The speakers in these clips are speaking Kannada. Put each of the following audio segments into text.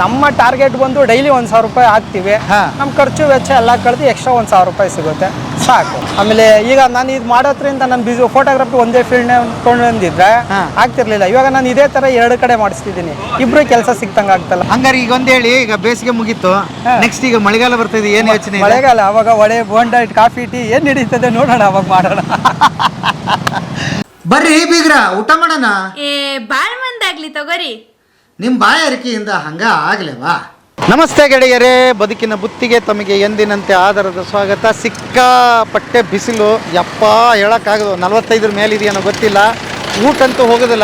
ನಮ್ಮ ಟಾರ್ಗೆಟ್ ಬಂದು ಡೈಲಿ ಒಂದು ಸಾವಿರ ರೂಪಾಯಿ ಹಾಕ್ತಿವಿ. ನಮ್ ನಮ್ಮ ಖರ್ಚು ವೆಚ್ಚ ಎಲ್ಲ ಕಳೆದು ಎಕ್ಸ್ಟ್ರಾ ಒಂದು ಸಾವಿರ ರೂಪಾಯಿ ಸಿಗುತ್ತೆ. ಸಾಕು. ಆಮೇಲೆ ಈಗ ನಾನು ಇದು ಮಾಡೋದ್ರಿಂದ ನನ್ನ ಬಿಸಿ ಫೋಟೋಗ್ರಫಿ ಒಂದೇ ಫೀಲ್ಡ್ನೇ ಕೊಂಡಿದ್ರೆ. ಆಗ್ತಿರ್ಲಿಲ್ಲ. ಇವಾಗ ನಾನು ಇದೇ ತರ ಎರಡು ಕಡೆ ಮಾಡಿಸ್ತಿದ್ದೀನಿ. ಇಬ್ರು ಕೆಲಸ ಸಿಕ್ತಂಗ ಆಗ್ತಲ್ಲ. ಹಂಗಾರೆ ಈಗ ಒಂದ್ ಹೇಳಿ ಈಗ ಬೇಸಿಗೆ ಮುಗೀತು. ನೆಕ್ಸ್ಟ್ ಈಗ ಮಳೆಗಾಲ ಬರ್ತಿದೆ ಏನು ಯೋಚನೆ ಇದೆ? ಮಳೆಗಾಲ ಅವಾಗ ಒಳೆ ಬೋಂಡ ಕಾಫಿ ಟೀ ಏನು ನಡೀತದೆ ನೋಡೋಣ ಅವಾಗ ಮಾಡೋಣ. ಬರ್ರಿ ಬೀಗ್ರ ಊಟ ಮಾಡೋಣ? ಏ ಬಾಳ್ ಮಂದಾಗ್ಲಿ ತಗೋರಿ. ನಿಮ್ಮ ಬಾಯಾರಿಕೆಯಿಂದ ಹಂಗ ಆಗ್ಲೇವಾ? ನಮಸ್ತೆ ಗೆಳೆಯರೇ, ಬದುಕಿನ ಬುತ್ತಿಗೆ ತಮಗೆ ಎಂದಿನಂತೆ ಆಧಾರದ ಸ್ವಾಗತ. ಸಿಕ್ಕಾಪಟ್ಟೆ ಬಿಸಿಲು. ಯಪ್ಪ, ಹೇಳೋಕ್ಕಾಗದು. ನಲವತ್ತೈದರ ಮೇಲಿದೆಯೇನೋ ಗೊತ್ತಿಲ್ಲ. ಊಟಂತೂ ಹೋಗೋದಿಲ್ಲ.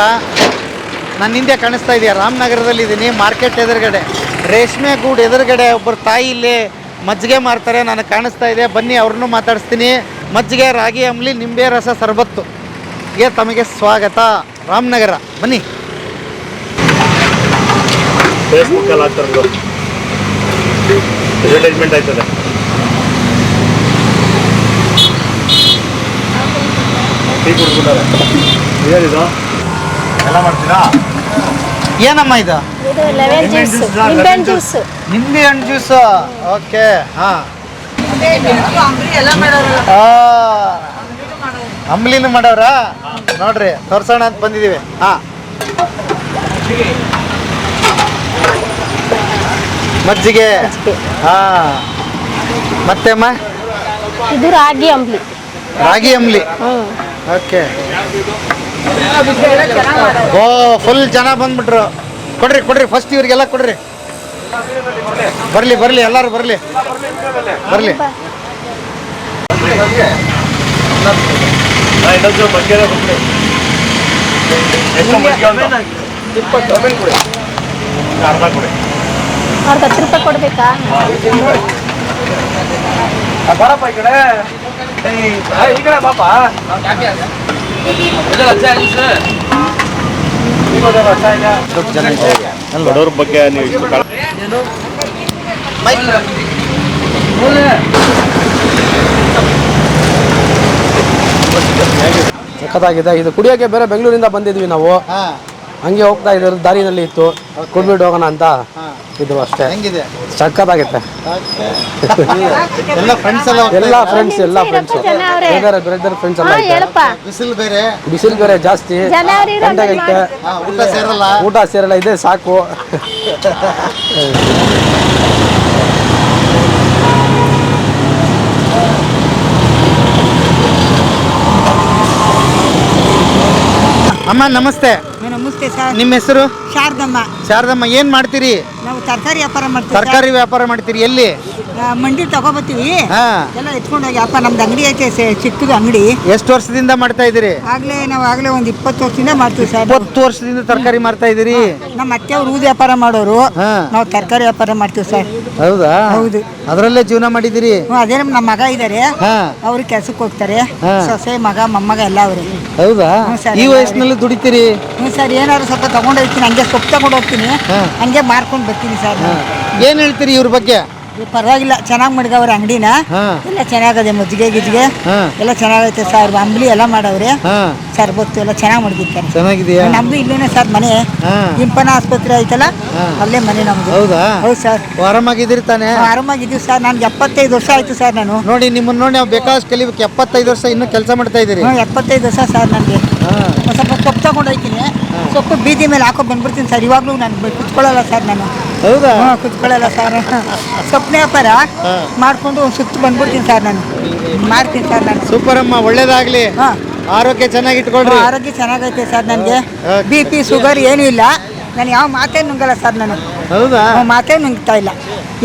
ನನ್ನ ಹಿಂದೆ ಕಾಣಿಸ್ತಾ ಇದೆಯಾ? ರಾಮನಗರದಲ್ಲಿ ಇದ್ದೀನಿ ಮಾರ್ಕೆಟ್ ಎದುರುಗಡೆ. ರೇಷ್ಮೆ ಗೂಡು ಎದುರುಗಡೆ ಒಬ್ಬರು ತಾಯಿ ಇಲ್ಲಿ ಮಜ್ಜಿಗೆ ಮಾರ್ತಾರೆ. ನನಗೆ ಕಾಣಿಸ್ತಾ ಇದೆ. ಬನ್ನಿ, ಅವ್ರನ್ನೂ ಮಾತಾಡಿಸ್ತೀನಿ. ಮಜ್ಜಿಗೆ, ರಾಗಿ, ಅಂಬ್ಲಿ, ನಿಂಬೆ, ರಸ, ಸರ್ಬತ್ತು. ಗೆ ತಮಗೆ ಸ್ವಾಗತ. ರಾಮನಗರ. ಬನ್ನಿ. ಫೇಸ್ಬುಕ್ ಹಾಕ್ತಾರೆ ಅಡ್ವರ್ಟೈಸ್ಮೆಂಟ್ ಆಯ್ತದೆ. ಟೀ ಕುಡ್ಬಿಟ್ಟಾರೆ ಏನಿದು? ಎಲ್ಲ ಮಾಡ್ತೀರಾ? ಏನಮ್ಮ ಇದು? ನಿಂಬೆ ಹಣ್ಣು ಜ್ಯೂಸ್ ಓಕೆ ಹಾ. ಅಂಬ್ಲಿನೂ ಮಾಡವ್ರ ನೋಡ್ರಿ ತೋರ್ಸೋಣ ಅಂತ ಬಂದಿದ್ದೀವಿ ಹಾ. ಮಜ್ಜಿಗೆ. ಹಾ. ಮತ್ತೆ ಅಮ್ಮ? ಇದು ರಾಗಿ ಅಂಬ್ಲಿ. ರಾಗಿ ಅಂಬ್ಲಿ. ಓಕೆ. ಓ ಫುಲ್ ಜನ ಬಂದ್ಬಿಟ್ರು. ಕೊಡ್ರಿ ಕೊಡ್ರಿ ಫಸ್ಟ್ ಇವ್ರಿಗೆಲ್ಲ ಕೊಡ್ರಿ. ಬರ್ಲಿ ಬರ್ಲಿ ಎಲ್ಲಾರು ಬರ್ಲಿ. ಬರ್ಲಿ. ಎಷ್ಟು ಮಜ್ಜಿಗೆ ಉಂಟು? ಅರ್ಧ ಕೊಡಿ. ಅವ್ರಿಗೆ ಹತ್ತು ರೂಪಾಯಿ ಕೊಡ್ಬೇಕಾ? ಬರಪ್ಪ ಈ ಕಡೆ. ಈ ಕಡೆ ಬಾಪ. ಬಡವ್ರ ಬಗ್ಗೆ ನೀವು ಇಷ್ಟು ಸಖತ್ತಾಗಿದೆ. ಇದು ಕುಡಿಯೋಕೆ ಬೇರೆ ಬೆಂಗಳೂರಿಂದ ಬಂದಿದ್ವಿ ನಾವು. ಹಾ. ಹಂಗೆ ಹೋಗ್ತಾ ಇದ್ರು ದಾರಿನಲ್ಲಿ ಇತ್ತು. ಕುಡ್ಬಿಟ್ಟು ಹೋಗೋಣ ಅಂತ ಇದು ಅಷ್ಟೇ. ಹೆಂಗಿದೆ? ಆಗುತ್ತೆ ಎಲ್ಲ ಫ್ರೆಂಡ್ಸ್ ಎಲ್ಲ ಎಲ್ಲ ಫ್ರೆಂಡ್ಸ್ ಎಲ್ಲ ಫ್ರೆಂಡ್ಸ್ ಬ್ರದರ್ ಬ್ರದರ್ ಫ್ರೆಂಡ್ಸ್ ಎಲ್ಲ ಬಿಸಿಲು ಬೇರೆ? ಬಿಸಿಲು ಬೇರೆ ಜಾಸ್ತಿ. ಗಂಟೆಗೈತೆ ಊಟ ಸೇರಲ್ಲ? ಊಟ ಸೇರಲ್ಲ ಇದೆ ಸಾಕು. ಅಮ್ಮ ನಮಸ್ತೆ. ನಮಸ್ತೆ ಸರ್. ನಿಮ್ಮ ಹೆಸರು? ಶಾರದಮ್ಮ. ಶಾರದಮ್ಮ ಏನ್ ಮಾಡ್ತೀರಿ? ನಾವು ತರಕಾರಿ ವ್ಯಾಪಾರ ಮಾಡ್ತೀವಿ ತರಕಾರಿ ವ್ಯಾಪಾರ ಮಾಡ್ತೀರಿ ಎಲ್ಲಿ? ಮಂಡಿ ತಗೋಬತ್ತೀವಿ. ಹಾ. ಎಲ್ಲ ಎತ್ಕೊಂಡು ಹೋಗಿ ಅಪ್ಪ ನಮ್ದು ಅಂಗಡಿ ಐತೆ ಚಿಕ್ಕದು ಅಂಗಡಿ. ಎಷ್ಟು ವರ್ಷದಿಂದ ಮಾಡ್ತಾ ಇದೀರಿ ಆಗ್ಲೇ ನಾವು ಆಗ್ಲೇ ಒಂದು ಇಪ್ಪತ್ತು ವರ್ಷದಿಂದ ಮಾಡ್ತೀವಿ ಸರ್. ಇಪ್ಪತ್ತು ವರ್ಷದಿಂದ ತರಕಾರಿ ಮಾಡ್ತಾ ಇದ್ದೀರಿ? ನಮ್ಮ ಅತ್ತೆ ಅವ್ರು ಊದು ವ್ಯಾಪಾರ ಮಾಡೋರು. ನಾವ್ ತರಕಾರಿ ವ್ಯಾಪಾರ ಮಾಡ್ತೀವಿ ಸರ್. ಹೌದಾ? ಹೌದು. ಅದರಲ್ಲೇ ಜೀವನ ಮಾಡಿದಿರಿ ಅದೇ ನಮ್ಮ ಮಗ ಇದ್ದಾರೆ ಅವ್ರ ಕೆಲ್ಸಕ್ಕೆ ಹೋಗ್ತಾರೆ. ಹಾ. ಸೊಸೆ ಮಗ ಮೊಮ್ಮಗ ಎಲ್ಲ ಅವರು. ಹೌದಾ? ಈ ವಯಸ್ಸಿನಲ್ಲಿ ದುಡಿತೀರಿ? ಹ್ಞೂ ಸರ್ ಏನಾದ್ರು ಸ್ವಲ್ಪ ತಗೊಂಡು ಹೋಗ್ತೀನಿ ಹಂಗೆ ಸೊಪ್ಪು ತಗೊಂಡು ಹೋಗ್ತೀನಿ ಹಂಗೆ ಮಾರ್ಕೊಂಡು ಬರ್ತೀನಿ ಸರ್. ಏನು ಹೇಳ್ತೀರಿ ಇವ್ರ ಬಗ್ಗೆ? ಪರವಾಗಿಲ್ಲ ಚೆನ್ನಾಗಿ ಮಡ್ಗವ್ರೆ ಅಂಗಡಿನ ಹಾ. ಎಲ್ಲ ಚೆನ್ನಾಗದೆ ಮಜ್ಜಿಗೆ ಗಿಜ್ಜಿಗೆ ಹಾ. ಎಲ್ಲ ಚೆನ್ನಾಗೈತೆ ಸರ್ ಅಂಬ್ಲಿ ಎಲ್ಲ ಮಾಡವ್ರೆ ಹಾ ಗೊತ್ತು ಎಲ್ಲ ಚೆನ್ನಾಗಿ ಮಡಗಿರ್ತಾರೆ ಚೆನ್ನಾಗಿದೆಯಾ? ನಮ್ದು ಇಲ್ಲೇನೆ ಸರ್ ಮನೆ. ಇಂಪನ ಆಸ್ಪತ್ರೆ ಐತಲ್ಲ. ಅಲ್ಲೇ ಮನೆ ನಮ್ದು. ಹೌದಾ? ಹೌದು ಸರ್. ಆರಾಮಾಗಿದ್ದೀರಿ ತಾನೇ? ಆರಾಮಾಗಿದ್ದೀವಿ ಸರ್. ನನ್ಗೆ ಎಪ್ಪತ್ತೈದು ವರ್ಷ ಆಯ್ತು ಸರ್ ನಾನು. ನೋಡಿ ನಿಮ್ಮನ್ನು ನೋಡಿ ನಾವು ಬೇಕಾದಷ್ಟು ಕಲಿಬೇಕು. ಎಪ್ಪತ್ತೈದು ವರ್ಷ ಇನ್ನೂ ಕೆಲಸ ಮಾಡ್ತಾ ಇದ್ದೀರಿ. ಎಪ್ಪತ್ತೈದು ವರ್ಷ ಸರ್ ನನಗೆ. ಸ್ವಲ್ಪ ಸೊಪ್ಪು ತಗೊಂಡೋಗ್ತೀನಿ ಸೊಪ್ಪು ಬೀದಿ ಮೇಲೆ ಹಾಕೋ ಬಂದ್ಬಿಡ್ತೀನಿ ಸರ್. ಇವಾಗಲೂ ನಾನು ಕುತ್ಕೊಳ್ಳಲ್ಲ ಸರ್ ನಾನು. ಹೌದಾ? ಕುತ್ಕೊಳ್ಳಲ್ಲ ಸರ್. ಸೊಪ್ಪು ವ್ಯಾಪಾರ. ಮಾಡಿಕೊಂಡು ಸುತ್ತ ಬಂದ್ಬಿಡ್ತೀನಿ ಸರ್ ನಾನು. ಮಾಡ್ತೀನಿ ಸರ್ ನಾನು. ಸೂಪರಮ್ಮ ಒಳ್ಳೇದಾಗ್ಲಿ. ಹಾಂ. ಆರೋಗ್ಯ ಚೆನ್ನಾಗಿ ಇಟ್ಕೊಳ್ರಿ ಆರೋಗ್ಯ ಚೆನ್ನಾಗೈತೆ ಸರ್ ನನಗೆ. ಬಿ ಪಿ ಶುಗರ್ ಏನೂ ಇಲ್ಲ. ನಾನು ಯಾವ ಮಾತೇ ನುಂಗಲ್ಲ ಸರ್ ನಾನು. ಹೌದಾ? ಮಾತೇ ನುಂಗ್ತಾ ಇಲ್ಲ.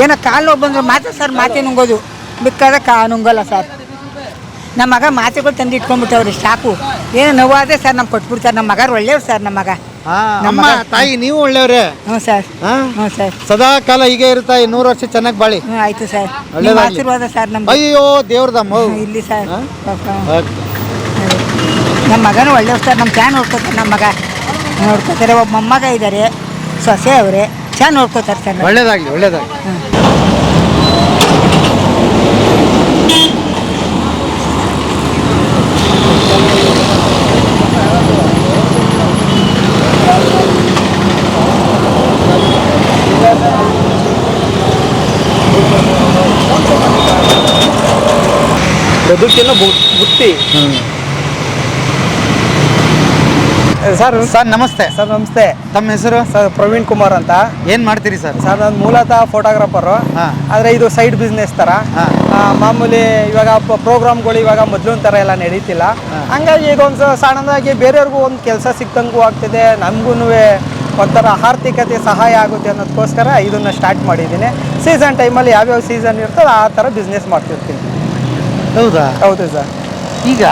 ಏನೋ ಕಾಲು ನೋವು ಬಂದ್ರೆ ಮಾತ್ರ ಸರ್ ಮಾತೇ ನುಂಗೋದು. ಬಿಕ್ಕಾದ ಕಾ ನುಂಗಲ್ಲ ಸರ್. ನಮ್ಮ ಮಗ ಮಾತೆಗಳು ತಂದು ಇಟ್ಕೊಂಡ್ಬಿಟ್ಟವ್ರಿ ಸಾಕು. ಏನು ನೋವಾದ್ರೆ ಸರ್ ನಮ್ಗೆ ಕೊಟ್ಬಿಡ್ತಾರೆ. ನಮ್ಮ ಮಗ ಒಳ್ಳೆಯವ್ರು ಸರ್ ನಮ್ಮ ಮಗ. ನಮ್ಮ ತಾಯಿ ನೀವು ಒಳ್ಳೆಯವ್ರೆ? ಹ್ಞೂ ಸರ್. ಹಾ? ಹ್ಞೂ ಸರ್. ಸದಾ ಕಾಲ ಹೀಗೆ ಇರ್ತಾ ಈ ನೂರು ವರ್ಷ ಚೆನ್ನಾಗಿ ಬಾಳಿ. ಹ್ಞೂ ಆಯ್ತು ಸರ್. ಒಳ್ಳೆ ಆಶೀರ್ವಾದ ಸರ್ ನಮ್ಮ ಅಯ್ಯೋ ದೇವ್ರದಮ್ಮ. ಇಲ್ಲಿ ಸರ್. ನಮ್ಮ ಮಗನೂ ಒಳ್ಳೆ ಹೋಗ್ತಾರೆ ನಮ್ಮ ಚೆನ್ನಾಗಿ ನೋಡ್ಕೊತಾರೆ ನಮ್ಮ ಮಗ. ನೋಡ್ಕೋತಾರೆ ಒಬ್ಬ ಮೊಮ್ಮಗ ಇದ್ದಾರೆ ಸೊಸೆ ಅವರೇ. ಚೆನ್ನಾಗಿ ನೋಡ್ಕೋತಾರೆ ಸರ್ ಒಳ್ಳೇದಾಗಲಿ ಒಳ್ಳೇದಾಗ್ಲಿ. ಒಳ್ಳೇದಾಗ್ಲಿ ಬದುಕಿನ ಬು- ಬುತ್ತಿ. ಸರ್ ಸರ್ ನಮಸ್ತೆ. ಸರ್ ನಮಸ್ತೆ. ತಮ್ಮ ಹೆಸರು? ಸರ್ ಪ್ರವೀಣ್ ಕುಮಾರ್ ಅಂತ. ಏನ್ ಮಾಡ್ತೀರಿ ಸರ್? ಸರ್ ನಾನು ಮೂಲತಃ ಫೋಟೋಗ್ರಾಫರು ಆದ್ರೆ ಇದು ಸೈಡ್ ಬಿಸ್ನೆಸ್ ಥರ ಮಾಮೂಲಿ ಇವಾಗ ಪ್ರೋಗ್ರಾಮ್ಗಳು ಇವಾಗ ಮೊದಲಿನ ಥರ ಎಲ್ಲ ನಡೀತಿಲ್ಲ. ಹಂಗಾಗಿ ಇದೊಂದು ಸಣ್ಣದಾಗಿ ಬೇರೆಯವ್ರಿಗೂ ಒಂದು ಕೆಲಸ ಸಿಕ್ತಂಗೂ ಆಗ್ತಿದೆ. ನಮಗೂ ಒಂಥರ ಆರ್ಥಿಕತೆ ಸಹಾಯ ಆಗುತ್ತೆ ಅನ್ನೋದಕ್ಕೋಸ್ಕರ ಇದನ್ನು ಸ್ಟಾರ್ಟ್ ಮಾಡಿದ್ದೀನಿ. ಸೀಸನ್ ಟೈಮಲ್ಲಿ ಯಾವ್ಯಾವ ಸೀಸನ್ ಇರ್ತದೆ ಆ ಥರ ಬಿಸ್ನೆಸ್ ಮಾಡ್ತಿರ್ತೀನಿ. ಹೌದಾ? ಹೌದು ಸರ್. ಈಗ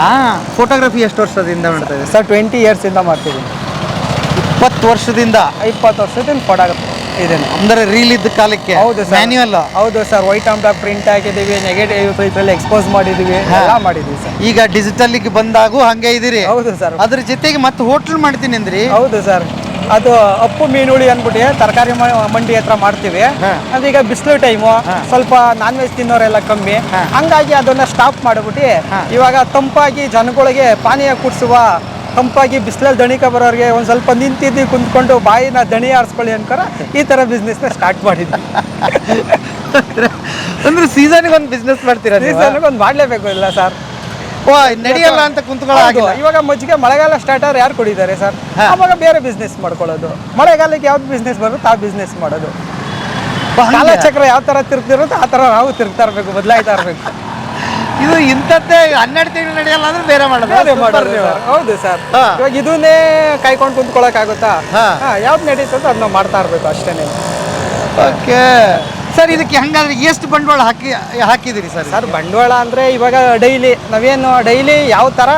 ಫೋಟೋಗ್ರಫಿ ಎಷ್ಟು ವರ್ಷದಿಂದ ಮಾಡ್ತಾ ಇದೆ ಸರ್ ಟ್ವೆಂಟಿ ಇಯರ್ಸಿಂದ ಮಾಡ್ತಿದ್ದೀನಿ. ಇಪ್ಪತ್ತು ವರ್ಷದಿಂದ? ಇಪ್ಪತ್ತು ವರ್ಷದಿಂದ ಫೋಟೋಗ್ರಫಿ ಇದೇನೆ ಅಂದ್ರೆ ರೀಲ್ ಇದ್ದ ಕಾಲಕ್ಕೆ? ಹೌದು ಸರ್. ಮ್ಯಾನ್ಯುವಲ್ ಹೌದು ಸರ್. ವೈಟ್ ಆಮ್ ಪ್ರಿಂಟ್ ಹಾಕಿದ್ದೀವಿ ನೆಗೆಟಿವ್ ಇದ್ರಲ್ಲಿ ಎಕ್ಸ್ಪೋಸ್ ಮಾಡಿದ್ದೀವಿ. ಎಲ್ಲ ಮಾಡಿದ್ದೀವಿ ಸರ್. ಈಗ ಡಿಜಿಟಲ್ಗೆ ಬಂದಾಗೂ ಹಂಗೆ ಇದ್ದೀರಿ. ಹೌದು ಸರ್. ಅದ್ರ ಜೊತೆಗೆ ಮತ್ತೆ ಹೋಟ್ಲ್ ಮಾಡ್ತೀನಿ ಅಂದ್ರಿ. ಹೌದು ಸರ್. ಅದು ಅಪ್ಪು ಮೀನುಳಿ ಅಂದ್ಬಿಟ್ಟು ತರಕಾರಿ ಮಂಡಿ ಹತ್ರ ಮಾಡ್ತೀವಿ. ಅದೀಗ ಬಿಸಿಲು ಟೈಮು ಸ್ವಲ್ಪ ನಾನ್ ವೆಜ್ ತಿನ್ನೋರೆಲ್ಲ ಕಮ್ಮಿ. ಹಂಗಾಗಿ ಅದನ್ನ ಸ್ಟಾಪ್ ಮಾಡಿಬಿಟ್ಟು ಇವಾಗ ತಂಪಾಗಿ ಜನಗಳಿಗೆ ಪಾನೀಯ ಕುಡಿಸುವ ತಂಪಾಗಿ ಬಿಸಿಲಲ್ಲಿ ದಣಿಕ ಬರೋರಿಗೆ ಒಂದು ಸ್ವಲ್ಪ ನಿಂತಿದ್ದು ಕುಂತ್ಕೊಂಡು ಬಾಯಿನ ದಣಿ ಆರಿಸ್ಕೊಳ್ಳಿ ಅನ್ಕರ ಈ ಥರ ಬಿಸ್ನೆಸ್ನ ಸ್ಟಾರ್ಟ್ ಮಾಡಿದ್ವಿ. ಅಂದ್ರೆ ಸೀಸನ್ಗೆ ಒಂದು ಬಿಸ್ನೆಸ್ ಮಾಡ್ತೀರಾ ಸೀಸನ್ಗೆ ಒಂದು ಮಾಡಲೇಬೇಕು ಇಲ್ಲ ಸರ್ ಓ ನಡೆಯಲ್ಲ ಅಂತ ಕುಂತ್ಕೊಳ್ಳೋ ಹೌದು, ಇವಾಗ ಮಜ್ಜಿಗೆ ಮಳೆಗಾಲ ಸ್ಟಾರ್ಟ್ ಆದ್ರೆ ಯಾರು ಕುಡಿತಾರೆ ಸರ್. ಅವಾಗ ಬೇರೆ ಬಿಸ್ನೆಸ್ ಮಾಡ್ಕೊಳ್ಳೋದು ಮಳೆಗಾಲಕ್ಕೆ ಯಾವ್ದು ಬಿಸ್ನೆಸ್ ಬರುತ್ತೆ ಆ ಬಿಸ್ನೆಸ್ ಮಾಡೋದು? ಕಾಲಚಕ್ರ ಯಾವ ತರ ತಿರುಗ್ತಿರುತ್ತೆ ಆ ತರ ನಾವು ತಿರುಗ್ತಾ ಇರ್ಬೇಕು ಬದಲಾಯ್ತಾ ಇರ್ಬೇಕು ಇದು ಇಂಥದ್ದೇ ಹನ್ನೆರಡು ತಿಂಗಳು ನಡೆಯಲ್ಲ ಅಂದ್ರೆ ಬೇರೆ ಮಾಡೋದು ಬೇರೆ Super ಮಾಡೋದು ನೀವು. ಸರ್. ಹೌದು ಸರ್ ಹಾ. ಇವಾಗ ಇದನ್ನೇ ಕಾಯ್ಕೊಂಡು ಕುಂತ್ಕೊಳಕ್ ಆಗುತ್ತಾ ಹಾ. ಯಾವ್ದು ನಡೀತದೋ ಅದನ್ನ ಮಾಡ್ತಾ ಇರ್ಬೇಕು ಅಷ್ಟೇನೆ ಓಕೆ ಸರ್ ಇದಕ್ಕೆ ಹಂಗಾದ್ರೆ ಎಷ್ಟು ಬಂಡವಾಳ ಹಾಕಿ ಹಾಕಿದಿರಿ ಸರ್ ಸರ್ ಬಂಡವಾಳ ಅಂದ್ರೆ ಇವಾಗ ಡೈಲಿ ನಾವೇನು ಡೈಲಿ ಯಾವ ತರ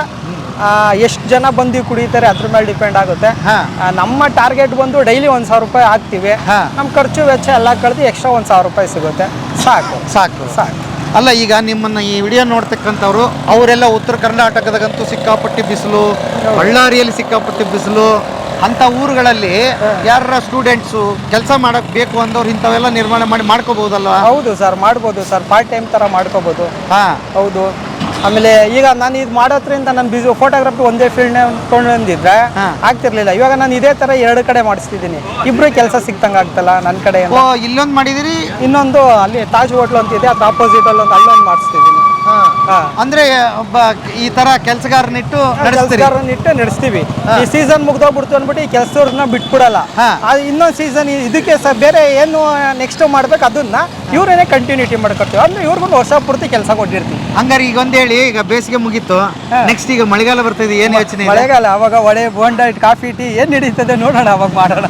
ಎಷ್ಟು ಜನ ಬಂದು ಕುಡಿತಾರೆ ಅದ್ರ ಮೇಲೆ ಡಿಪೆಂಡ್ ಆಗುತ್ತೆ. ಹಾ. ನಮ್ಮ ಟಾರ್ಗೆಟ್ ಬಂದು ಡೈಲಿ ಒಂದು ಸಾವಿರ ರೂಪಾಯಿ ಹಾಕ್ತಿವಿ. ಹಾ. ನಮ್ಮ ಖರ್ಚು ವೆಚ್ಚ ಎಲ್ಲ ಕಳೆದು ಎಕ್ಸ್ಟ್ರಾ ಒಂದು ಸಾವಿರ ರೂಪಾಯಿ ಸಿಗುತ್ತೆ. ಸಾಕು. ಸಾಕು. ಸಾಕು. ಅಲ್ಲ ಈಗ ನಿಮ್ಮನ್ನ ಈ ವಿಡಿಯೋ ನೋಡ್ತಕ್ಕಂಥವ್ರು ಅವರೆಲ್ಲ ಉತ್ತರ ಕರ್ನಾಟಕದಾಗಂತೂ ಸಿಕ್ಕಾಪಟ್ಟಿ ಬಿಸಿಲು ಬಳ್ಳಾರಿಯಲ್ಲಿ ಸಿಕ್ಕಾಪಟ್ಟಿ ಬಿಸಿಲು ಅಂಥ ಊರುಗಳಲ್ಲಿ ಯಾರ ಸ್ಟೂಡೆಂಟ್ಸು ಕೆಲಸ ಮಾಡಕ್ ಬೇಕು ಅಂದವ್ರು ಇಂಥವೆಲ್ಲ ನಿರ್ಮಾಣ ಮಾಡಿ ಮಾಡ್ಕೋಬಹುದಲ್ವಾ? ಹೌದು ಸರ್ ಮಾಡ್ಬೋದು ಸರ್ ಪಾರ್ಟ್ ಟೈಮ್ ಥರ ಮಾಡ್ಕೋಬೋದು. ಹಾ. ಹೌದು. ಆಮೇಲೆ ಈಗ ನಾನು ಇದು ಮಾಡೋದ್ರಿಂದ ನನ್ನ ಬಿಸಿ ಫೋಟೋಗ್ರಫಿ ಒಂದೇ ಫೀಲ್ಡ್ನೇ ತೊಗೊಂಡಿದ್ರೆ ಹಾ. ಆಗ್ತಿರ್ಲಿಲ್ಲ. ಇವಾಗ ನಾನು ಇದೇ ತರ ಎರಡು ಕಡೆ ಮಾಡಿಸ್ತಿದ್ದೀನಿ. ಇಬ್ರು ಕೆಲಸ ಸಿಕ್ತಂಗ ಆಗ್ತಲ್ಲ ನನ್ನ ಕಡೆ ಓ ಇಲ್ಲೊಂದು ಮಾಡಿದಿರಿ? ಇನ್ನೊಂದು ಅಲ್ಲಿ ತಾಜ್ ಹೋಟ್ಲು ಅಂತ ಇದೆ ಅದ್ರ ಆಪೋಸಿಟ್ ಅಲ್ಲಿ ಒಂದು ಅಲ್ಲೊಂದು ಮಾಡಿಸ್ತಿದ್ದೀನಿ. ಅಂದ್ರೆ ಒಬ್ಬ ಈ ತರ ಕೆಲಸಗಾರನಿಟ್ಟು ಕೆಲಸಗಾರನಿಟ್ಟು ನಡೆಸ್ತೀವಿ. ಈ ಸೀಸನ್ ಮುಗ್ದೋಗ್ಬಿಡ್ತು ಅಂದ್ಬಿಟ್ಟು ಈ ಕೆಲಸದವ್ರನ್ನ ಬಿಟ್ಬಿಡಲ್ಲ. ಇನ್ನೊಂದು ಸೀಸನ್ ಇದಕ್ಕೆ ಬೇರೆ ಏನು ನೆಕ್ಸ್ಟ್ ಮಾಡ್ಬೇಕು ಅದನ್ನ ಇವರೇನೆ ಕಂಟಿನ್ಯೂಟಿ ಮಾಡ್ಕೊತೀವಿ ಅಂದ್ರೆ ಇವ್ರಿಗೂ ವರ್ಷ ಪೂರ್ತಿ ಕೆಲಸ ಕೊಟ್ಟಿರ್ತೀವಿ. ಹಂಗಾರೆ ಈಗ ಒಂದ್ ಹೇಳಿ ಈಗ ಬೇಸಿಗೆ ಮುಗೀತು. ನೆಕ್ಸ್ಟ್ ಈಗ ಮಳೆಗಾಲ ಬರ್ತದೆ ಏನ್ ಯೋಚನೆ ಮಳೆಗಾಲ ಅವಾಗ ವಡೆ ಬೋಂಡ ಕಾಫಿ ಟೀ ಏನ್ ನಡೀತದೆ ನೋಡೋಣ ಅವಾಗ ಮಾಡೋಣ.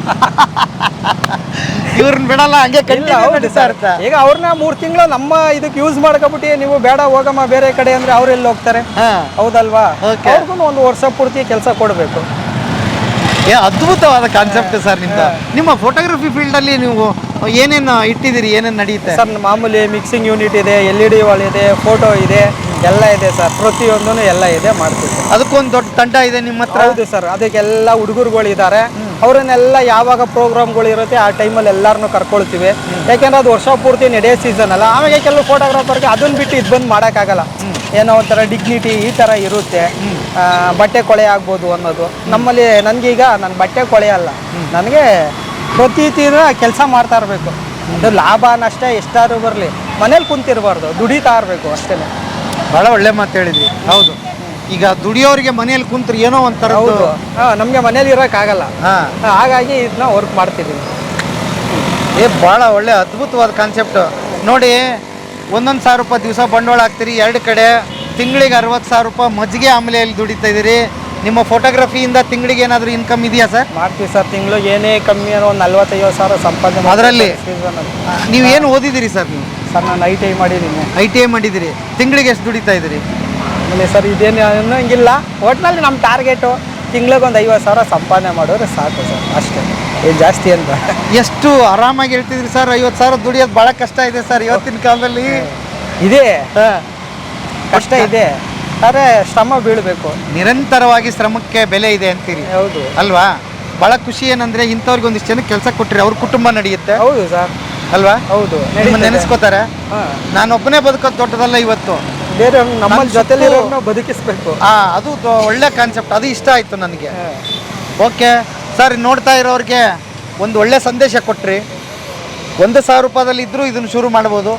ಇವ್ರನ್ನ ಬಿಡಲ್ಲ ಹಂಗೆ ಕಂಟಿನ್ಯೂ ಸರ್. ಈಗ ಅವ್ರನ್ನ ಮೂರ್ ತಿಂಗಳು ನಮ್ಮ ಇದಕ್ಕೆ ಯೂಸ್ ಮಾಡ್ಕೊಬಿಟ್ಟು ನೀವು ಬೇಡ ಹೋಗಮ್ಮ ಬೇರೆ ಕಡೆ ಅಂದ್ರೆ ಅವ್ರೆಲ್ಲಿ ಹೋಗ್ತಾರೆ? ಹಾ. ಹೌದಲ್ವಾ. ಅವ್ರಿಗೂ ಒಂದು ವರ್ಷ ಪೂರ್ತಿ ಕೆಲಸ ಕೊಡಬೇಕು. ಏ ಅದ್ಭುತವಾದ ಕಾನ್ಸೆಪ್ಟ್ ಸರ್ ನಿಮ್ದು. ನಿಮ್ಮ ಫೋಟೋಗ್ರಫಿ ಫೀಲ್ಡ್ ಅಲ್ಲಿ ನೀವು ಏನೇನು ಇಟ್ಟಿದ್ದೀರಿ ಏನೇನು ನಡೆಯುತ್ತೆ? ಸರ್ ಮಾಮೂಲಿ ಮಿಕ್ಸಿಂಗ್ ಯೂನಿಟ್ ಇದೆ ಎಲ್ ಇ ಡಿ ವಾಲ್ ಇದೆ ಫೋಟೋ ಇದೆ ಎಲ್ಲ ಇದೆ ಸರ್. ಪ್ರತಿಯೊಂದೂ ಎಲ್ಲ ಇದೆ ಮಾಡ್ತೀವಿ. ಅದಕ್ಕೊಂದು ದೊಡ್ಡ ತಂಡ ಇದೆ ನಿಮ್ಮ ಹತ್ರ? ಹೌದು ಸರ್. ಅದಕ್ಕೆಲ್ಲ ಹುಡುಗರುಗಳು ಇದ್ದಾರೆ ಅವರನ್ನೆಲ್ಲ ಯಾವಾಗ ಪ್ರೋಗ್ರಾಮ್ಗಳು ಇರುತ್ತೆ ಆ ಟೈಮಲ್ಲಿ ಎಲ್ಲರನ್ನೂ ಕರ್ಕೊಳ್ತೀವಿ. ಯಾಕೆಂದ್ರೆ ಅದು ವರ್ಷ ಪೂರ್ತಿ ನಡೆಯೋ ಸೀಸನ್ ಅಲ್ಲ. ಆಮೇಲೆ ಕೆಲವು ಫೋಟೋಗ್ರಾಫರ್ಗೆ ಅದನ್ನ ಬಿಟ್ಟು ಇದು ಬಂದು ಮಾಡೋಕ್ಕಾಗಲ್ಲ. ಏನೋ ಒಂಥರ ಡಿಗ್ನಿಟಿ ಈ ಥರ ಇರುತ್ತೆ. ಬಟ್ಟೆ ಕೊಳೆ ಆಗ್ಬೋದು ಅನ್ನೋದು. ನಮ್ಮಲ್ಲಿ ನನಗೀಗ ನನ್ನ ಬಟ್ಟೆ ಕೊಳೆ ಅಲ್ಲ. ನನಗೆ ಪ್ರತಿ ತೀರ ಕೆಲಸ ಮಾಡ್ತಾ ಇರಬೇಕು. ಅದು ಲಾಭ ನಷ್ಟ ಎಷ್ಟಾದ್ರೂ ಬರಲಿ. ಮನೇಲಿ ಕುಂತಿರಬಾರ್ದು. ದುಡಿತಾ ಇರಬೇಕು ಅಷ್ಟೇ ಭಾಳ ಒಳ್ಳೆ ಮಾತು ಹೇಳಿದ್ರಿ. ಹೌದು. ಈಗ ದುಡಿಯೋರಿಗೆ ಮನೆಯಲ್ಲಿ ಕುಂತ್ರೆ ಏನೋ ಒಂಥರ ಹೌದು. ಹಾಂ ನಮಗೆ ಮನೇಲಿ ಇರೋಕ್ಕಾಗಲ್ಲ ಹಾ. ಹಾಗಾಗಿ ಇದನ್ನ ವರ್ಕ್ ಮಾಡ್ತೀವಿ ಏ ಭಾಳ ಒಳ್ಳೆ ಅದ್ಭುತವಾದ ಕಾನ್ಸೆಪ್ಟ್ ನೋಡಿ ಒಂದೊಂದು ಸಾವಿರ ರೂಪಾಯಿ ದಿವಸ ಬಂಡವಾಳ ಹಾಕ್ತೀರಿ ಎರಡು ಕಡೆ ತಿಂಗಳಿಗೆ ಅರವತ್ತು ಸಾವಿರ ರೂಪಾಯಿ ಮಜ್ಜಿಗೆ ಆಮ್ಲೆಯಲ್ಲಿ ದುಡಿತಾ ಇದ್ದೀರಿ. ನಿಮ್ಮ ಫೋಟೋಗ್ರಫಿಯಿಂದ ತಿಂಗಳಿಗೆ ಏನಾದರೂ ಇನ್ಕಮ್ ಇದೆಯಾ ಸರ್? ಮಾಡ್ತೀವಿ ಸರ್ ತಿಂಗಳು ಏನೇ ಕಮ್ಮಿ ಅನ್ನೋ ಒಂದು ನಲ್ವತ್ತೈವತ್ತು ಸಾವಿರ ಸಂಪಾದನೆ ಮಾಡ್ತೀವಿ ಅದರಲ್ಲಿ? ಸರ್ season ಅಲ್ಲಿ. ನೀವು ಏನು ಓದಿದ್ದೀರಿ ಸರ್ ನೀವು? ಸರ್ ನಾನು ಐ ಟಿ ಐ ಮಾಡಿದ್ದೀನಿ. ಐ ಟಿ ಐ ಮಾಡಿದ್ದೀರಿ. ತಿಂಗಳಿಗೆ ಎಷ್ಟು ದುಡಿತಾ ಇದ್ದೀರಿ? ಆಮೇಲೆ ಸರ್ ಇದೇನು ಅನ್ನೋಂಗಿಲ್ಲ. ಒಟ್ನಲ್ಲಿ ನಮ್ಮ ಟಾರ್ಗೆಟು ತಿಂಗಳಿಗೆ ಒಂದು ಐವತ್ತು ಸಾವಿರ ಸಂಪಾದನೆ ಮಾಡಿದ್ರೆ ಸಾಕು ಸರ್ ಅಷ್ಟೇ. ಏನು ಜಾಸ್ತಿ ಅಂತ. ಎಷ್ಟು ಆರಾಮಾಗಿ ಹೇಳ್ತಿದ್ರಿ ಸರ್ ಐವತ್ತು ಸಾವಿರ ದುಡಿಯೋದು ಭಾಳ ಕಷ್ಟ ಇದೆ ಸರ್ ಇವತ್ತಿನ ಕಾಲದಲ್ಲಿ. ಇದೆ. ಕಷ್ಟ ಇದೆ. ಆದರೆ ಶ್ರಮ ಬೀಳಬೇಕು. ನಿರಂತರವಾಗಿ ಶ್ರಮಕ್ಕೆ ಬೆಲೆ ಇದೆ ಅಂತೀರಿ. ಹೌದು. ಅಲ್ವಾ? ಭಾಳ ಖುಷಿ ಏನಂದ್ರೆ ಇಂಥವ್ರಿಗೆ ಒಂದಿಷ್ಟು ಜನಕ್ಕೆ ಕೆಲಸ ಕೊಟ್ಟರೆ ಅವ್ರ ಕುಟುಂಬ ನಡೆಯುತ್ತೆ. ಹೌದು ಸರ್. ಅಲ್ವಾ? ಹೌದು ನೆನೆಸ್ಕೋತಾರೆ. ನಾನೊಬ್ಬನೇ ಬದುಕೋದು ದೊಡ್ಡದಲ್ಲ ಇವತ್ತು. ಬೇರೆ ನಮ್ಮ ಜೊತೆಲಿ ಬದುಕಿಸ್ಬೇಕು. ಆ ಅದು ಒಳ್ಳೆ ಕಾನ್ಸೆಪ್ಟ್ ಅದು ಇಷ್ಟ ಆಯ್ತು ನನಗೆ. ಓಕೆ. ಸರ್ ನೋಡ್ತಾ ಇರೋರಿಗೆ ಒಂದು ಒಳ್ಳೆ ಸಂದೇಶ ಕೊಟ್ರಿ. ಒಂದು ಸಾವಿರ ರೂಪಾಯಿ ಇದ್ರೂ ಇದನ್ನ ಶುರು ಮಾಡ್ಬೋದು.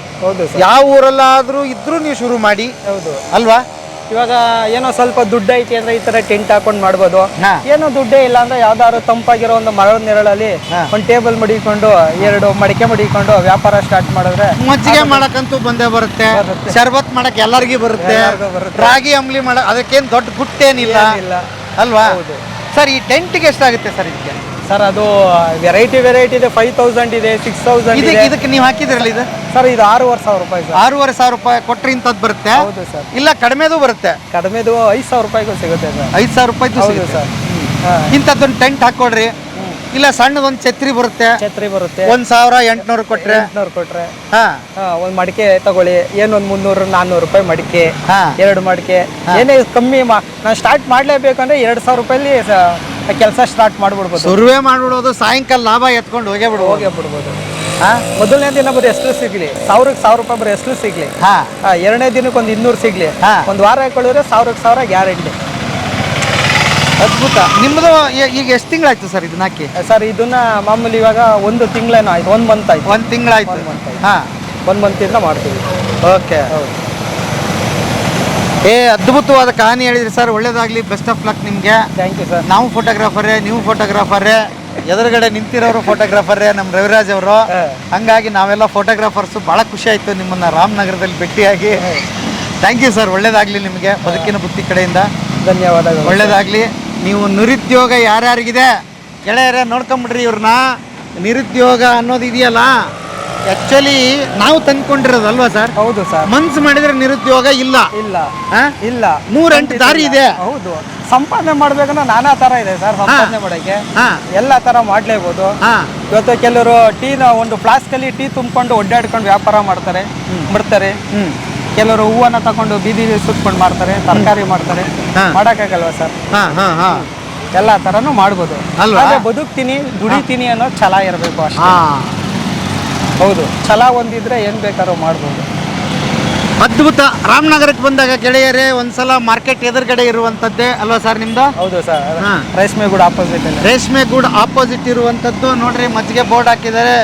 ಯಾವ ಊರಲ್ಲಾದ್ರೂ ಇದ್ರೂ ನೀವು ಶುರು ಮಾಡಿ. ಹೌದು. ಅಲ್ವಾ? ಇವಾಗ ಏನೋ ಸ್ವಲ್ಪ ದುಡ್ಡು ಐತಿ ಅಂದ್ರೆ ಈ ತರ ಟೆಂಟ್ ಹಾಕೊಂಡು ಮಾಡ್ಬೋದು ಹಾ. ಏನೋ ದುಡ್ಡೇ ಇಲ್ಲ ಅಂದ್ರೆ ಯಾವ್ದಾದ್ರು ತಂಪಾಗಿರೋ ಒಂದು ಮರದ ನೆರಳಲ್ಲಿ ಒಂದ್ ಒಂದು ಟೇಬಲ್ ಮಡಿಕೊಂಡು ಎರಡು ಮಡಿಕೆ ಮಡಿಕೊಂಡು ವ್ಯಾಪಾರ ಸ್ಟಾರ್ಟ್ ಮಾಡಿದ್ರೆ ಮಜ್ಜಿಗೆ ಮಾಡಕ್ಕಂತೂ ಬಂದೇ ಬರುತ್ತೆ ಬರುತ್ತೆ. ಶರ್ಬತ್ ಮಾಡಕ್ ಎಲ್ಲರಿಗೂ ಬರುತ್ತೆ ಎಲ್ಲರಿಗೂ ಬರುತ್ತೆ. ರಾಗಿ ಅಂಬ್ಲಿ ಮಾಡ ಅದಕ್ಕೇನು ದೊಡ್ಡ ಗುಟ್ಟೇನಿಲ್ಲ ಏನಿಲ್ಲ. ಅಲ್ವಾ ಹೌದು. ಸರ್ ಈ ಟೆಂಟ್ಗೆ ಎಷ್ಟಾಗುತ್ತೆ ಸರ್ ಇದಕ್ಕೆ ಸರ್ ಅದು ವೆರೈಟಿ ವೆರೈಟಿ ಇದೆ. ಫೈವ್ ತೌಸಂಡ್ ಇದೆ ಸಿಕ್ಸ್ ತೌಸಂಡ್ ಇದಕ್ಕೆ ಇದೆ. ಇದಕ್ಕೆ ನೀವು ಹಾಕಿದ್ರಲ್ಲ ಇದು? ಸರ್ ಇದು ಆರೂವರೆ ಸಾವಿರ ರೂಪಾಯಿ ಸರ್. ಆರೂವರೆ ಸಾವಿರ ರೂಪಾಯಿ ಕೊಟ್ಟರೆ ಇಂಥದ್ದು ಬರುತ್ತೆ? ಹೌದು ಸರ್. ಇಲ್ಲ ಕಡಿಮೆದು ಬರುತ್ತೆ? ಕಡಿಮೆದು ಐದು ಸಾವಿರ ರೂಪಾಯಿಗೂ ಸಿಗುತ್ತೆ ಸರ್. ಐದು ಸಾವಿರ ರೂಪಾಯಿದು ಹೌದು ಸಿಗುತ್ತೆ. ಸರ್. ಇಂಥದ್ದೊಂದು ಟೆಂಟ್ ಹಾಕೊಡ್ರಿ ಇಲ್ಲ ಸಣ್ಣದೊಂದು ಛತ್ರಿ ಬರುತ್ತೆ. ಛತ್ರಿ ಬರುತ್ತೆ. ಒಂದ್ ಸಾವಿರ ಎಂಟ್ನೂರು ಕೊಟ್ರೆ? ಎಂಟ್ನೂರು ಕೊಟ್ರೆ. ಹಾ. ಹಾ ಒಂದು ಮಡಿಕೆ ತಗೊಳ್ಳಿ. ಏನೊಂದು ಮುನ್ನೂರು ನಾನ್ನೂರು ರೂಪಾಯಿ ಮಡಿಕೆ. ಹಾ. ಎರಡು ಮಡಿಕೆ. ಏನೇ ಕಮ್ಮಿ ಮಾ ನಾನು ಸ್ಟಾರ್ಟ್ ಮಾಡ್ಲೇಬೇಕಂದ್ರೆ ಎರಡ್ ಸಾವಿರ ರೂಪಾಯಲ್ಲಿ ಕೆಲಸ ಸ್ಟಾರ್ಟ್ ಮಾಡ್ಬಿಡ್ಬೋದು. ಸುರುವೆ ಮಾಡ್ಬಿಡೋದು ಸಾಯಂಕಾಲ ಲಾಭ ಎತ್ಕೊಂಡು ಹೋಗೇ ಬಿಡು ಹೋಗೇ ಬಿಡ್ಬೋದು. ಮೊದಲನೇ ದಿನ ಬರೀ ಎಷ್ಟು ಸಿಗ್ಲಿ? ಸಾವಿರಕ್ಕೆ ಸಾವಿರ ರೂಪಾಯಿ ಬರೀ ಎಷ್ಟು ಸಿಗ್ಲಿ? ಹಾ. ಹಾ, ಎರಡನೇ ದಿನಕ್ಕೆ ಒಂದು ಇನ್ನೂರು ಸಿಗ್ಲಿ. ಹಾ. ಒಂದು ವಾರ ಹಾಕೊಳ್ಳಿದ್ರೆ ಸಾವಿರಕ್ಕೆ ಸಾವಿರ ಗ್ಯಾರಂಟಿ. ಅದ್ಭುತ. ನಿಮ್ಮದು ಈಗ ಎಷ್ಟು ತಿಂಗಳಾಯ್ತು ಸರ್ ಇದನ್ನ ಹಾಕಿ? ಸರ್ ಇದನ್ನ ಮಾಮೂಲಿ ಇವಾಗ ಒಂದು ತಿಂಗಳೇನೋ ಆಯ್ತು. ಒಂದು ಮಂತ್ ಆಯ್ತು. ಒಂದು ತಿಂಗಳಾಯ್ತು. ಹಾ. ಒಂದು ಮಂತಿಂದ ಮಾಡ್ತೀವಿ. ಓಕೆ. ಏ ಅದ್ಭುತವಾದ ಕಹಾನಿ ಹೇಳಿದ್ರಿ ಸರ್. ಒಳ್ಳೇದಾಗ್ಲಿ. ಬೆಸ್ಟ್ ಆಫ್ ಲಕ್ ನಿಮ್ಗೆ. ಥ್ಯಾಂಕ್ ಯು ಸರ್ ನಾವು ಫೋಟೋಗ್ರಾಫರೇ ನೀವು ಫೋಟೋಗ್ರಾಫರೇ ಎದುರುಗಡೆ ನಿಂತಿರೋರು ಫೋಟೋಗ್ರಾಫರೇ ನಮ್ಮ ರವಿರಾಜ್ ಅವರು. ಹಂಗಾಗಿ ನಾವೆಲ್ಲ ಫೋಟೋಗ್ರಾಫರ್ಸು ಭಾಳ ಖುಷಿ ಆಯ್ತು ನಿಮ್ಮನ್ನ ರಾಮನಗರದಲ್ಲಿ ಭೇಟಿಯಾಗಿ. ಥ್ಯಾಂಕ್ ಯು ಸರ್ ಒಳ್ಳೇದಾಗ್ಲಿ ನಿಮಗೆ. ಬದುಕಿನ ಬುತ್ತಿ ಕಡೆಯಿಂದ. ಧನ್ಯವಾದಗಳು ಒಳ್ಳೇದಾಗ್ಲಿ. ನೀವು ನಿರುದ್ಯೋಗ ಯಾರ್ಯಾರಿಗಿದೆ? ಗೆಳೆಯರೇ ನೋಡ್ಕೊಂಬಿಡ್ರಿ ಇವ್ರನ್ನ. ನಿರುದ್ಯೋಗ ಅನ್ನೋದು ಇದೆಯಲ್ಲ? ಆ್ಯಕ್ಚುಲಿ ನಾವು ತಂದ್ಕೊಂಡಿರೋದಲ್ವಾ ಸರ್? ಹೌದು ಸರ್. ಮನ್ಸು ಮಾಡಿದ್ರೆ ನಿರುದ್ಯೋಗ ಇಲ್ಲ. ಇಲ್ಲ. ಆ? ಇಲ್ಲ. ನೂರೆಂಟು ದಾರಿ ಇದೆ. ಹೌದು. ಸಂಪಾದನೆ ಮಾಡ್ಬೇಕಂದ್ರೆ ನಾನಾ ತರ ಇದೆ ಸರ್ ಸಂಪಾದನೆ ಮಾಡಕ್ಕೆ. ಹಾ. ಎಲ್ಲ ತರ ಮಾಡ್ಲೇಬಹುದು ಹಾ. ಇವತ್ತು ಕೆಲವರು ಟೀನ ಒಂದು ಫ್ಲಾಸ್ಕ್ ಅಲ್ಲಿ ಟೀ ತುಂಬಿಕೊಂಡು ಒಡ್ಡಾಡ್ಕೊಂಡು ವ್ಯಾಪಾರ ಮಾಡ್ತಾರೆ ಬಿಡ್ತಾರೆ ಹ್ಮ್. ಕೆಲವರು ಹೂವನ್ನ ತಗೊಂಡು ಬೀದಿ ಸುತ್ಕೊಂಡು ಮಾಡ್ತಾರೆ ತರಕಾರಿ ಮಾಡ್ತಾರೆ. ಮಾಡಕಾಗಲ್ವಾ ಮಾಡಕ್ಕಾಗಲ್ವಾ ಸರ್? ಹಾ ಹಾ ಹಾ. ಎಲ್ಲ ತರನು ಮಾಡ್ಬೋದು. ಅಲ್ವಾ? ಬದುಕ್ತೀನಿ ದುಡಿತೀನಿ ಅನ್ನೋ ಛಲ ಇರಬೇಕು ಅಷ್ಟೇ. ಹೌದು ಛಲ ಒಂದಿದ್ರೆ ಏನ್ ಬೇಕಾದ್ರೂ ಮಾಡ್ಬೋದು. ಅದ್ಭುತ. ರಾಮನಗರಕ್ಕೆ ಬಂದಾಗ ಗೆಳೆಯರೇ ಒಂದ್ಸಲ ಮಾರ್ಕೆಟ್ ಎದುರುಗಡೆ ಇರುವಂತದ್ದೇ ಅಲ್ವಾ ಸರ್ ನಿಮ್ದು? ಹೌದು ಸರ್. ರೇಷ್ಮೆ ಗುಡ್ ಆಪೋಸಿಟ್ ರೇಷ್ಮೆ ಗೂಡ್ ಆಪೋಸಿಟ್ ಇರುವಂತದ್ದು. ನೋಡ್ರಿ ಮಜ್ಜಿಗೆ ಬೋರ್ಡ್ ಹಾಕಿದ್ದಾರೆ.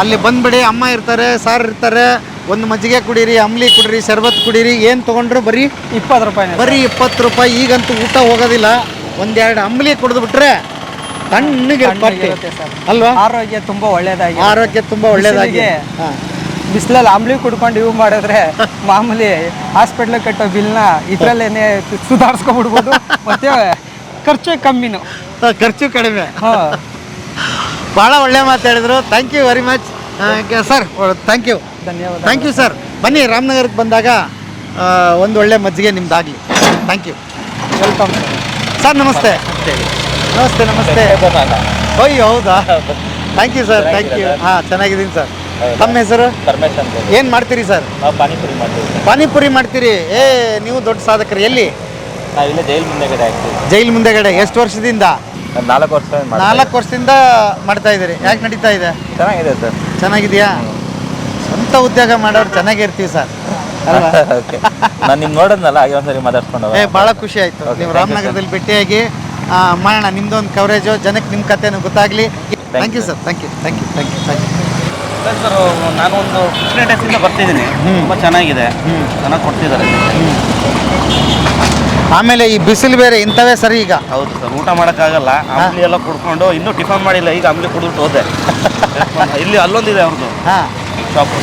ಅಲ್ಲಿ ಬಂದ್ಬಿಡಿ ಅಮ್ಮ ಇರ್ತಾರೆ ಸಾರ್ ಇರ್ತಾರೆ. ಒಂದು ಮಜ್ಜಿಗೆ ಕುಡೀರಿ ಅಂಬ್ಲಿ ಕುಡೀರಿ ಶರ್ಬತ್ ಕುಡೀರಿ ಏನು ತೊಗೊಂಡ್ರು ಬರೀ ಇಪ್ಪತ್ತು ರೂಪಾಯಿ ಬರೀ ಇಪ್ಪತ್ತು ರೂಪಾಯಿ ಈಗಂತೂ ಊಟ ಹೋಗೋದಿಲ್ಲ. ಒಂದೆರಡು ಅಂಬ್ಲಿ ಕುಡಿದು ಬಿಟ್ರೆ ತಣ್ಣಗೆ ಅಲ್ವಾ? ಆರೋಗ್ಯ ತುಂಬಾ ಒಳ್ಳೇದಾಗಿ ಆರೋಗ್ಯ ತುಂಬಾ ಒಳ್ಳೇದಾಗಿ. ಬಿಸಿಲಲ್ಲಿ ಅಂಬ್ಲಿ ಕುಡ್ಕೊಂಡು ಇವು ಮಾಡಿದ್ರೆ ಮಾಮೂಲಿ ಹಾಸ್ಪಿಟ್ಲ್ ಕಟ್ಟೋ ಬಿಲ್ನ ಇದ್ರಲ್ಲೇನೆ ಸುಧಾರಿಸ್ಕೊಂಡ್ಬಿಡ್ಬೋದು. ಮತ್ತೆ ಖರ್ಚು ಕಮ್ಮಿನು. ಖರ್ಚು ಕಡಿಮೆ. ಹಾ. ಭಾಳ ಒಳ್ಳೆ ಮಾತಾಡಿದ್ರು thank you very much sir thank you ಧನ್ಯವಾದ ಥ್ಯಾಂಕ್ ಯು ಸರ್ ಬನ್ನಿ ರಾಮನಗರಕ್ಕೆ ಬಂದಾಗ ಒಂದು ಒಳ್ಳೆ ಮಜ್ಜಿಗೆ ನಿಮ್ದಾಗಲಿ. ಥ್ಯಾಂಕ್ ಯು ವೆಲ್ಕಮ್ ಸರ್ ನಮಸ್ತೆ. ನಮಸ್ತೆ. ನಮಸ್ತೆ ಅಯ್ಯೋ ಹೌದಾ? Thank you sir thank you ಹಾಂ ಚೆನ್ನಾಗಿದ್ದೀನಿ ಸರ್ ತಮ್ಮ ಹೆಸರು? ಏನು ಮಾಡ್ತೀರಿ ಸರ್ ಪಾನಿಪುರಿ ಮಾಡ್ತೀವಿ ಪಾನಿಪುರಿ ಮಾಡ್ತೀರಿ? ಏ ನೀವು ದೊಡ್ಡ ಸಾಧಕರು. ಎಲ್ಲಿ? ನಾವು ಇಲ್ಲೇ ಜೈಲ್ ಮುಂದೆಗಡೆ ಜೈಲ್ ಮುಂದೆಗಡೆ. ಎಷ್ಟು ವರ್ಷದಿಂದ? ನಾಲ್ಕು ವರ್ಷ ನಾಲ್ಕು ವರ್ಷದಿಂದ ಮಾಡ್ತಾ ಇದ್ದೀರಿ. ಯಾಕೆ ನಡೀತಾ ಇದೆ? ಚೆನ್ನಾಗಿದೆ ಸರ್ ಚೆನ್ನಾಗಿದೆಯಾ? ಸ್ವಂತ ಉದ್ಯೋಗ ಮಾಡೋರು ಚೆನ್ನಾಗಿರ್ತೀವಿ ಸರ್. ಅಲ್ವಾ? ಓಕೆ ನಾನು ನಿಮ್ಗೆ ನೋಡೋದ್ನಲ್ಲ ಹಾಗೆ ಒಂದ್ಸರಿ ಮಾತಾಡ್ಸ್ಕೊಂಡು ಏ ಭಾಳ ಖುಷಿ ಆಯಿತು. Okay, ನೀವು thank you, ರಾಮನಗರದಲ್ಲಿ ಭೇಟಿಯಾಗಿ ಮಾಡೋಣ ನಿಮ್ದು ಒಂದು ಕವರೇಜು ಜನಕ್ಕೆ ನಿಮ್ಮ ಕಥೆನೂ ಗೊತ್ತಾಗಲಿ. Thank you sir thank you thank you thank you thank you sir ನಾನು ಒಂದು ಫಿಫ್ಟೀನ್ ಡೇಸಿಂದ ಬರ್ತಿದ್ದೀನಿ. ತುಂಬ ಚೆನ್ನಾಗಿದೆ. ಚೆನ್ನಾಗಿ ಕೊಡ್ತಿದ್ದಾರೆ. ಆಮೇಲೆ ಈ ಬಿಸಿಲು ಬೇರೆ ಇಂಥವೇ ಸರಿ ಈಗ? ಹೌದು ಸರ್ ಊಟ ಮಾಡೋಕ್ಕಾಗಲ್ಲ. ಅಂಬ್ಲಿ ಎಲ್ಲ ಕುಡ್ಕೊಂಡು ಇನ್ನೂ ಟಿಫನ್ ಮಾಡಿಲ್ಲ ಈಗ ಅಂಬ್ಲಿ ಕುಡಿದ್ಬಿಟ್ಟು ಹೋದೆ. ಇಲ್ಲಿ ಅಲ್ಲೊಂದಿದೆ ಅವ್ರದ್ದು ಹಾಂ. ಶಾಪು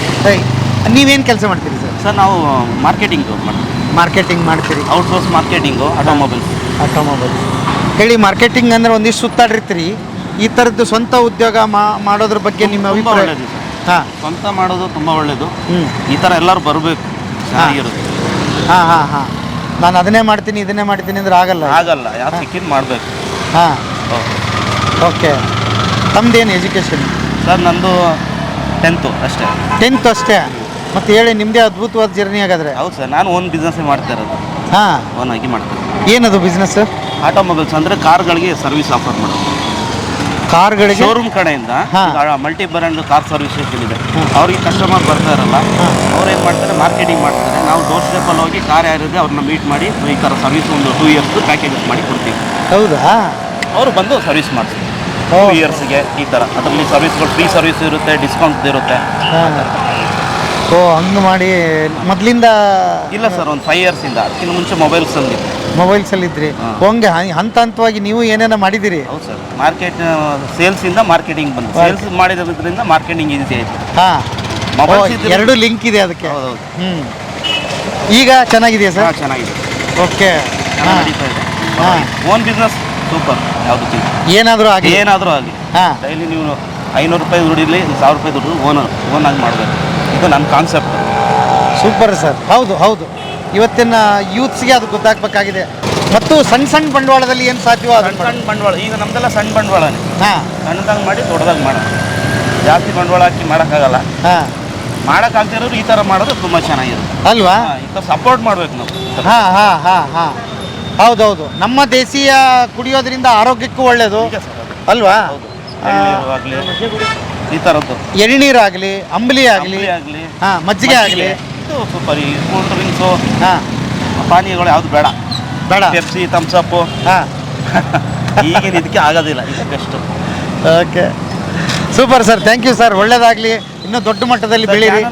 ನೀವೇನು ಕೆಲಸ ಮಾಡ್ತೀರಿ ಸರ್? ಸರ್ ನಾವು ಮಾರ್ಕೆಟಿಂಗ್ ಮಾಡ್ತೀವಿ. ಮಾರ್ಕೆಟಿಂಗ್ ಮಾಡ್ತೀರಿ. ಔಟ್ಸೋರ್ಸ್ ಮಾರ್ಕೆಟಿಂಗು ಆಟೋಮೊಬೈಲ್ಸ್ ಆಟೋಮೊಬೈಲ್ ಹೇಳಿ ಮಾರ್ಕೆಟಿಂಗ್ ಅಂದ್ರೆ ಒಂದಿಷ್ಟು ಸುತ್ತಾಡಿರ್ತೀರಿ. ಈ ಥರದ್ದು ಸ್ವಂತ ಉದ್ಯೋಗ ಮಾ- ಮಾಡೋದ್ರ ಬಗ್ಗೆ ನಿಮ್ಮ ಅಭಿಪ್ರಾಯ? ಒಳ್ಳೇದು ಹಾಂ. ಸ್ವಂತ ಮಾಡೋದು ತುಂಬ ಒಳ್ಳೆಯದು ಹ್ಞೂ ಈ ಥರ ಎಲ್ಲರೂ ಬರಬೇಕು. ಚೆನ್ನಾಗಿರುತ್ತೆ. ಹಾಂ ಹಾಂ ಹಾಂ. ನಾನು ಅದನ್ನೇ ಮಾಡ್ತೀನಿ ಇದನ್ನೇ ಮಾಡ್ತೀನಿ ಅಂದ್ರೆ ಆಗಲ್ಲ ಆಗಲ್ಲ. ಯಾರು ಸಿಕ್ಕಿದ್ದು ಮಾಡಬೇಕು. ಹಾಂ. ಓಕೆ. ತಮ್ಮದೇನು ಎಜುಕೇಷನ್ ಸರ್ ನಂದು ಟೆಂತು ಅಷ್ಟೇ. ಟೆಂತ್ ಅಷ್ಟೇ. ಮತ್ತೆ ಹೇಳಿ ನಿಮ್ಮದೇ ಅದ್ಭುತವಾದ ಜರ್ನಿ ಹಾಗಾದ್ರೆ? ಹೌದು ಸರ್ ನಾನು ಓನ್ ಬಿಸ್ನೆಸ್ ಮಾಡ್ತಾ ಇರೋದು. ಹಾಂ. ಓನ್ ಆಗಿ ಮಾಡ್ತೀನಿ. ಏನದು ಬಿಸ್ನೆಸ್ ಆಟೋಮೊಬೈಲ್ಸ್ ಅಂದರೆ ಕಾರ್ಗಳಿಗೆ ಸರ್ವಿಸ್ ಆಫರ್ ಮಾಡೋದು. ಕಾರ್ಗಳಿಗೆ? ಶೋರೂಮ್ ಕಡೆಯಿಂದ ಹಾ. ಮಲ್ಟಿ ಬ್ರ್ಯಾಂಡ್ ಕಾರ್ ಸರ್ವಿಸ್ ಇದೆ ಅವ್ರಿಗೆ ಕಸ್ಟಮರ್ ಬರ್ತಾ ಇರಲ್ಲ. ಅವ್ರು ಏನು ಮಾಡ್ತಾರೆ? ಮಾರ್ಕೆಟಿಂಗ್ ಮಾಡ್ತಾರೆ. ನಾವು ಡೋರ್ ಸ್ಟೆಪ್ಪಲ್ಲಿ ಹೋಗಿ ಕಾರ್ ಯಾರಿದೆ ಅವ್ರನ್ನ ಮೀಟ್ ಮಾಡಿ ಈ ಥರ ಸರ್ವಿಸ್ ಒಂದು ಟೂ ಇಯರ್ಸ್ ಪ್ಯಾಕೇಜಸ್ ಮಾಡಿ ಕೊಡ್ತೀವಿ. ಹೌದಾ? ಅವರು ಬಂದು ಸರ್ವಿಸ್ ಮಾಡಿಸ್ತಾರೆ ಟೂ ಇಯರ್ಸ್ಗೆ ಈ ಥರ ಅದರಲ್ಲಿ ಸರ್ವಿಸ್ಗಳು ಫ್ರೀ ಸರ್ವಿಸ್ ಇರುತ್ತೆ ಡಿಸ್ಕೌಂಟ್ ಇರುತ್ತೆ. ಓ ಹಂಗೆ ಮಾಡಿ ಮೊದಲಿಂದ ಇಲ್ಲ ಸರ್ ಒಂದು ಫೈವ್ ಇಯರ್ಸಿಂದ ಅದಕ್ಕಿಂತ ಮುಂಚೆ ಮೊಬೈಲ್ಸ್ ಅಲ್ಲಿ. ಮೊಬೈಲ್ಸಲ್ಲಿ ಇದ್ರಿ. ಹಂಗೆ ಹಂತ ಹಂತವಾಗಿ ನೀವು ಏನೇನೋ ಮಾಡಿದ್ದೀರಿ ಹೌದು ಸರ್ ಮಾರ್ಕೆಟ್ ಸೇಲ್ಸಿಂದ ಮಾರ್ಕೆಟಿಂಗ್ ಬಂದು ಸೇಲ್ಸ್ ಮಾಡಿದ್ರಿಂದ ಮಾರ್ಕೆಟಿಂಗ್ ಈಸಿ ಆಯಿತು. ಹಾಂ. ಮೊಬೈಲ್ ಎರಡು ಲಿಂಕ್ ಇದೆ ಅದಕ್ಕೆ. ಹೌದು ಹ್ಞೂ ಈಗ ಚೆನ್ನಾಗಿದೆಯಾ ಸರ್ ಚೆನ್ನಾಗಿದೆ. ಓಕೆ ಹಾಂ. ಓನ್ ಬಿಸ್ನೆಸ್ ಸೂಪರ್ ಯಾವುದು ಏನಾದರೂ ಆಗಲಿ. ಏನಾದರೂ ಆಗಲಿ. ಹಾಂ. ಡೈಲಿ ನೀವು ಐನೂರು ರೂಪಾಯಿ ದುಡಿಲಿ ಸಾವಿರ ರೂಪಾಯಿ ದುಡ್ಡು ಓನ್ ಓನ್ ಆಗಿ ಮಾಡಬೇಕು. ಇದು ನನ್ನ ಕಾನ್ಸೆಪ್ಟ್ ಸೂಪರ್ ಸರ್. ಹೌದು ಹೌದು. ಇವತ್ತಿನ ಯೂತ್ಸ್ಗೆ ಅದು ಗೊತ್ತಾಗಬೇಕಾಗಿದೆ. ಮತ್ತು ಸಣ್ಣ ಸಣ್ಣ ಬಂಡವಾಳದಲ್ಲಿ ಏನು ಸಾಧ್ಯವೋ ಸಣ್ಣ ಅದನ್ನು ಸಣ್ಣ ಬಂಡವಾಳ ಈಗ ನಮ್ದೆಲ್ಲ ಸಣ್ಣ ಬಂಡವಾಳನೇ. ಹಾಂ. ಸಣ್ಣದಾಗಿ ಮಾಡಿ ದೊಡ್ಡದಾಗಿ ಮಾಡೋಣ ಜಾಸ್ತಿ ಬಂಡವಾಳ ಹಾಕಿ ಮಾಡೋಕ್ಕಾಗಲ್ಲ. ಹಾಂ. ಮಾಡೋಕ್ಕಾಗ್ತಿರೋರು ಈ ಥರ ಮಾಡೋದು ತುಂಬ ಚೆನ್ನಾಗಿರುತ್ತೆ. ಅಲ್ವಾ? ಹಾಂ, ಈ ಥರ ಸಪೋರ್ಟ್ ಮಾಡ್ಬೇಕು ನಾವು. ಹಾಂ ಹಾಂ ಹಾಂ ಹಾಂ. ಹೌದೌದು. ನಮ್ಮ ದೇಶೀಯ ಕುಡಿಯೋದ್ರಿಂದ ಆರೋಗ್ಯಕ್ಕೂ ಒಳ್ಳೆಯದು ಅದು. ಅಲ್ವಾ? ಈ ಥರದ್ದು ಎಳ್ನೀರಾಗಲಿ ಅಂಬಲಿ ಆಗಲಿ ಅಂಬ್ಲಿ ಆಗಲಿ ಹಾಂ ಮಜ್ಜಿಗೆ ಆಗಲಿ. ಕೂಲ್ ಡ್ರಿಂಕ್ಸು ಹಾಂ. ಪಾನೀಯಗಳು ಯಾವುದು ಬೇಡ. ಬೇಡ. ಪೆಪ್ಸಿ ತಮ್ಸಪ್ಪು ಹಾಂ. ಈಗಿನ ಇದಕ್ಕೆ ಆಗೋದಿಲ್ಲ ಇದು best okay. Super sir thank you sir. ಒಳ್ಳೇದಾಗ್ಲಿ. ಇನ್ನೂ ದೊಡ್ಡ ಮಟ್ಟದಲ್ಲಿ ಬೆಳೀರಿ.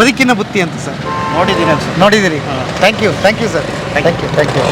ಬದುಕಿನ ಬುತ್ತಿ ಅಂತ ಸರ್. ನೋಡಿದ್ದೀನಿ ನೋಡಿದ್ದೀರಿ ನೋಡಿದಿರಿ. Thank you thank you sir. Thank you thank you